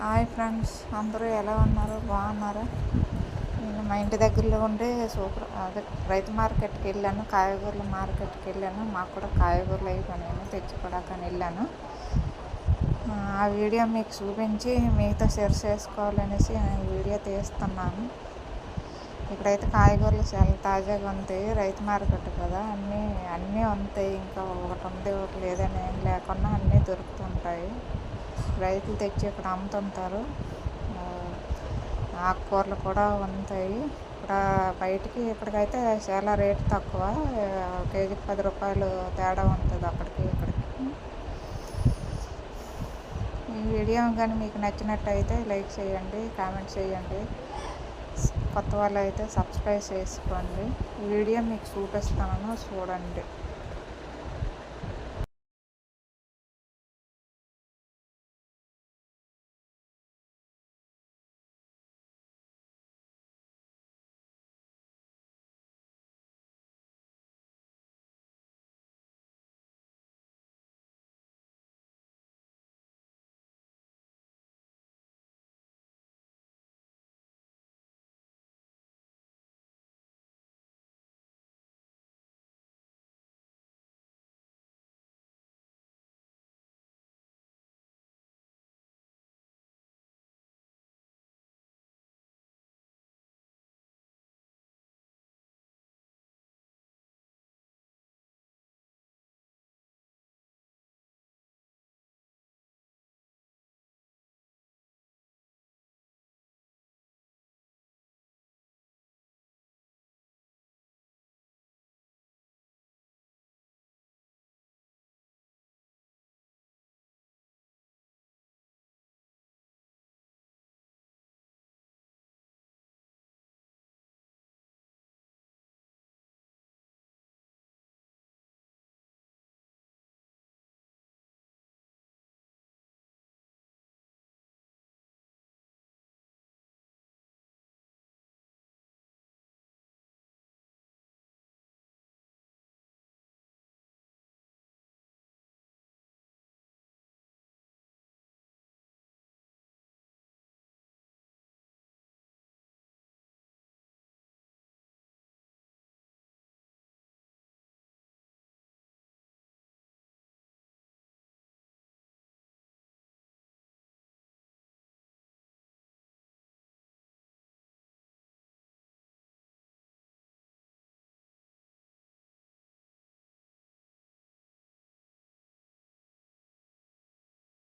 Hi friends అందరూ ఎలా ఉన్నారు? బాగున్నారా? నేను మా ఇంటి దగ్గరలో ఉండే సూపర్ అదే రైతు మార్కెట్కి వెళ్ళాను కాయగూరల మార్కెట్కి వెళ్ళాను. మాకు కూడా కాయగూరలు అయిపోయాను తెచ్చుకోవడానికి వెళ్ళాను. ఆ, వీడియో మీకు చూపించి మీతో షేర్ చేసుకోవాలనేసి నేను వీడియో తీస్తున్నాను. ఇక్కడైతే కాయగూరలు చాలా తాజాగా ఉంటాయి రైతు మార్కెట్ కదా అన్నీ అన్నీ ఉంటాయి. ఇంకా ఒకటి ఉంది ఒకటి లేదని ఏం లేకుండా అన్నీ దొరుకుతుంటాయి. రైతులు తెచ్చి ఇక్కడ అమ్ముతుంటారు. ఆకుకూరలు కూడా ఉంటాయి. ఇక్కడ బయటికి ఇక్కడికైతే చాలా రేటు తక్కువ కేజీకి పది రూపాయలు తేడా ఉంటుంది అక్కడికి ఇక్కడికి. ఈ వీడియో కానీ మీకు నచ్చినట్టయితే లైక్ చేయండి కామెంట్ చేయండి. కొత్త వాళ్ళు అయితే సబ్స్క్రైబ్ చేసుకోండి. ఈ వీడియో మీకు చూపిస్తాను చూడండి.